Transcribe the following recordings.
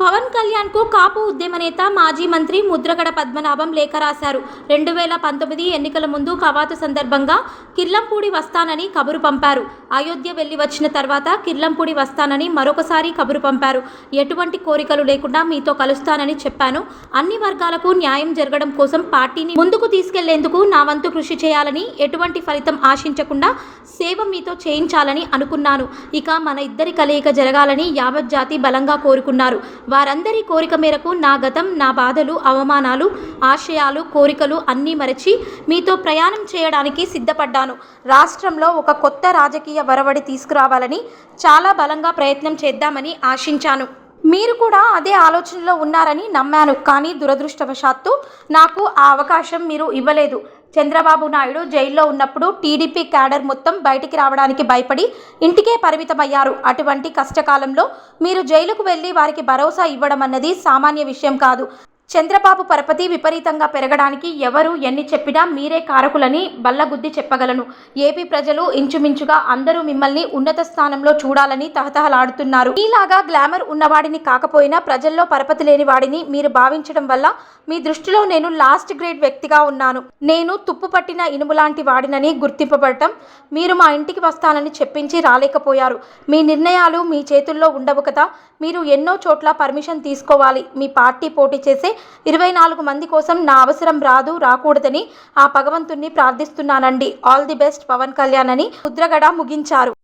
పవన్ కళ్యాణ్కు కాపు ఉద్యమ నేత మాజీ మంత్రి ముద్రగడ పద్మనాభం లేఖ రాశారు. రెండు వేల పంతొమ్మిది ఎన్నికల ముందు కవాతు సందర్భంగా కిర్లంపూడి వస్తానని కబురు పంపారు. అయోధ్య వెళ్ళి వచ్చిన తర్వాత కిర్లంపూడి వస్తానని మరొకసారి కబురు పంపారు. ఎటువంటి కోరికలు లేకుండా మీతో కలుస్తానని చెప్పాను. అన్ని వర్గాలకు న్యాయం జరగడం కోసం పార్టీని ముందుకు తీసుకెళ్ళేందుకు నా వంతు కృషి చేయాలని ఎటువంటి ఫలితం ఆశించకుండా సేవ మీతో చేయించాలని అనుకున్నాను. ఇక మన ఇద్దరి కలయిక జరగాలని యావత్ జాతి బలంగా కోరుకున్నారు. వారందరి కోరిక మేరకు నా గతం నా బాధలు అవమానాలు ఆశయాలు కోరికలు అన్నీ మరచి మీతో ప్రయాణం చేయడానికి సిద్ధపడ్డాను. రాష్ట్రంలో ఒక కొత్త రాజకీయ వరవడి తీసుకురావాలని చాలా బలంగా ప్రయత్నం చేద్దామని ఆశించాను. మీరు కూడా అదే ఆలోచనలో ఉన్నారని నమ్మాను కానీ దురదృష్టవశాత్తు నాకు ఆ అవకాశం మీరు ఇవ్వలేదు. చంద్రబాబు నాయుడు జైల్లో ఉన్నప్పుడు టీడీపీ క్యాడర్ మొత్తం బయటికి రావడానికి భయపడి ఇంటికే పరిమితమయ్యారు. అటువంటి కష్టకాలంలో మీరు జైలుకు వెళ్ళి వారికి భరోసా ఇవ్వడం అన్నది సామాన్య విషయం కాదు. చంద్రబాబు పరపతి విపరీతంగా పెరగడానికి ఎవరు ఎన్ని చెప్పినా మీరే కారకులని బల్లగుద్ది చెప్పగలను. ఏపీ ప్రజలు ఇంచుమించుగా అందరూ మిమ్మల్ని ఉన్నత స్థానంలో చూడాలని తహతహలాడుతున్నారు. ఈలాగా గ్లామర్ ఉన్నవాడిని కాకపోయినా ప్రజల్లో పరపతి లేని వాడిని మీరు భావించడం వల్ల మీ దృష్టిలో నేను లాస్ట్ గ్రేడ్ వ్యక్తిగా ఉన్నాను. నేను తుప్పు పట్టిన ఇనుము లాంటి వాడినని గుర్తింపబడటం మీరు మా ఇంటికి వస్తానని చెప్పించి రాలేకపోయారు. మీ నిర్ణయాలు మీ చేతుల్లో ఉండవు కదా. మీరు ఎన్నో చోట్ల పర్మిషన్ తీసుకోవాలి. మీ పార్టీ పోటీ చేసే ఇరవై నాలుగు మంది కోసం నా అవసరం రాదు రాకూడదని ఆ భగవంతుణ్ణి ప్రార్థిస్తున్నానండి all the best Pawan Kalyan అని ముద్రగడ ముగించారు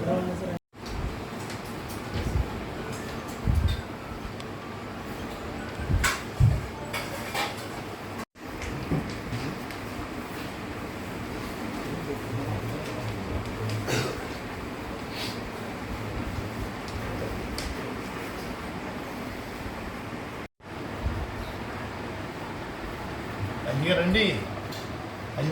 Gracias. అన్నీ రండి. అయ్యి